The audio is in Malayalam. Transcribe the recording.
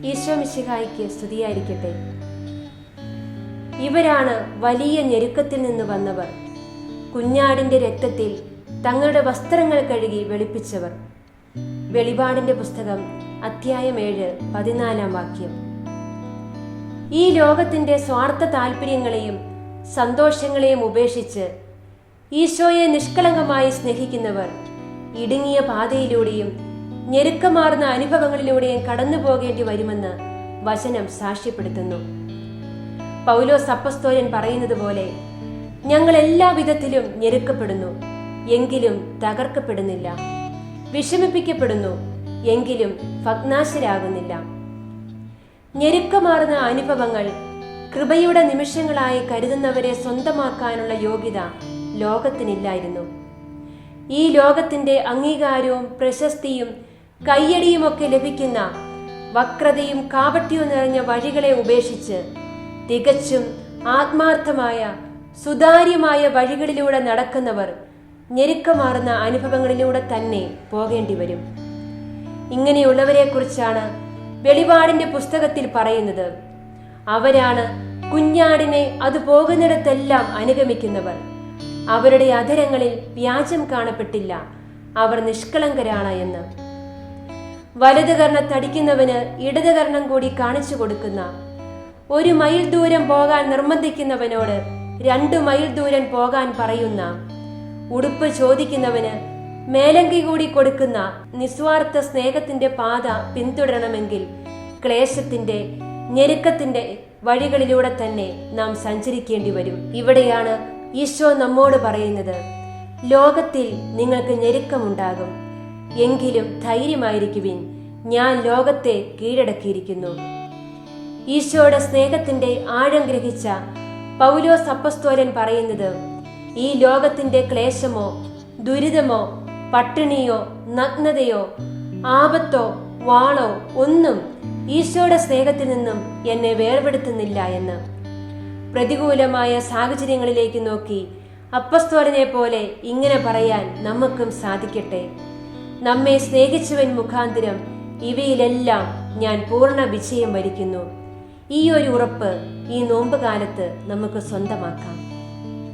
ഈശോ മിശിഹായിക്ക് സ്തുതിയായിരിക്കട്ടെ. ഇവരാണ് വലിയ ഞെരുക്കത്തിൽ നിന്ന് വന്നവർ. കുഞ്ഞാടിന്റെ രക്തത്തിൽ തങ്ങളുടെ വസ്ത്രങ്ങൾ കഴുകി വെളിപ്പിച്ചവർ. വെളിപാടിന്റെ പുസ്തകം അധ്യായം ഏഴ് പതിനാലാം വാക്യം. ഈ ലോകത്തിന്റെ സ്വാർത്ഥ താല്പര്യങ്ങളെയും സന്തോഷങ്ങളെയും ഉപേക്ഷിച്ച് ഈശോയെ നിഷ്കളങ്കമായി സ്നേഹിക്കുന്നവർ ഇടുങ്ങിയ പാതയിലൂടെയും ഞെരുക്കമാർന്ന അനുഭവങ്ങളിലൂടെയും കടന്നു പോകേണ്ടി വരുമെന്ന് വചനം സാക്ഷ്യപ്പെടുത്തുന്നു. പൗലോ സപ്പസ്തോരൻ പറയുന്നത് പോലെ ഞങ്ങൾ എല്ലാ വിധത്തിലും ഞെരുക്കപ്പെടുന്നു എങ്കിലും തകർക്കപ്പെടുന്നില്ല. വിഷമിപ്പിക്കപ്പെടുന്നു എങ്കിലും ഭഗ്നാശരാകുന്നില്ല. ഞെരുക്കമാർന്ന അനുഭവങ്ങൾ കൃപയുടെ നിമിഷങ്ങളായി കരുതുന്നവരെ സ്വന്തമാക്കാനുള്ള യോഗ്യത ലോകത്തിനില്ലായിരുന്നു. ഈ ലോകത്തിന്റെ അംഗീകാരവും പ്രശസ്തിയും കയ്യടിയുമൊക്കെ ലഭിക്കുന്ന വക്രതയും കാപട്യവും നിറഞ്ഞ വഴികളെ ഉപേക്ഷിച്ച് തികച്ചും ആത്മാർത്ഥമായ സുതാര്യമായ വഴികളിലൂടെ നടക്കുന്നവർ ഞെരുക്കമാർന്ന അനുഭവങ്ങളിലൂടെ തന്നെ പോകേണ്ടി വരും. ഇങ്ങനെയുള്ളവരെക്കുറിച്ചാണ് വെളിപാടിന്റെ പുസ്തകത്തിൽ പറയുന്നത്. അവരാണ് കുഞ്ഞാടിനെ അത് പോകുന്നിടത്തെല്ലാം അനുഗമിക്കുന്നവർ. അവരുടെ അധരങ്ങളിൽ വ്യാജം കാണപ്പെട്ടില്ല. അവർ നിഷ്കളങ്കരാണ് എന്ന്. വലത് കർണം തടിക്കുന്നവന് ഇടത് കർണം കൂടി കാണിച്ചു കൊടുക്കുന്ന ഒരു മൈൽ ദൂരം പോകാൻ നിർബന്ധിക്കുന്നവനോട് രണ്ടു മൈൽ ദൂരം പോകാൻ പറയുന്ന ഉടുപ്പ് ചോദിക്കുന്നവന് മേലങ്കി കൂടി കൊടുക്കുന്ന നിസ്വാർത്ഥ സ്നേഹത്തിന്റെ പാത പിന്തുടരണമെങ്കിൽ ക്ലേശത്തിന്റെ ഞെരുക്കത്തിന്റെ വഴികളിലൂടെ തന്നെ നാം സഞ്ചരിക്കേണ്ടി വരും. ഇവിടെയാണ് ഈശോ നമ്മോട് പറയുന്നത് ലോകത്തിൽ നിങ്ങൾക്ക് ഞെരുക്കമുണ്ടാകും. എങ്കിലും ധൈര്യമായിരിക്കുവിൻ. ഞാൻ ലോകത്തെ കീഴടക്കിയിരിക്കുന്നു. ഈശോയുടെ സ്നേഹത്തിന്റെ ആഴം ഗ്രഹിച്ച പൗലോ അപ്പസ്തോലൻ പറയുന്നത് ഈ ലോകത്തിന്റെ ക്ലേശമോ ദുരിതമോ പട്ടിണിയോ നഗ്നതയോ ആപത്തോ വാളോ ഒന്നും ഈശോയുടെ സ്നേഹത്തിൽ നിന്നും എന്നെ വേർപെടുത്തുന്നില്ല എന്ന്. പ്രതികൂലമായ സാഹചര്യങ്ങളിലേക്ക് നോക്കി അപ്പസ്തോലനെ പോലെ ഇങ്ങനെ പറയാൻ നമുക്കും സാധിക്കട്ടെ. നമ്മെ സ്നേഹിച്ചവൻ മുഖാന്തരം ഇവയിലെല്ലാം ഞാൻ പൂർണ വിജയം വരിക്കുന്നു. ഈ ഒരു ഉറപ്പ് ഈ നോമ്പ് കാലത്ത് നമുക്ക് സ്വന്തമാക്കാം.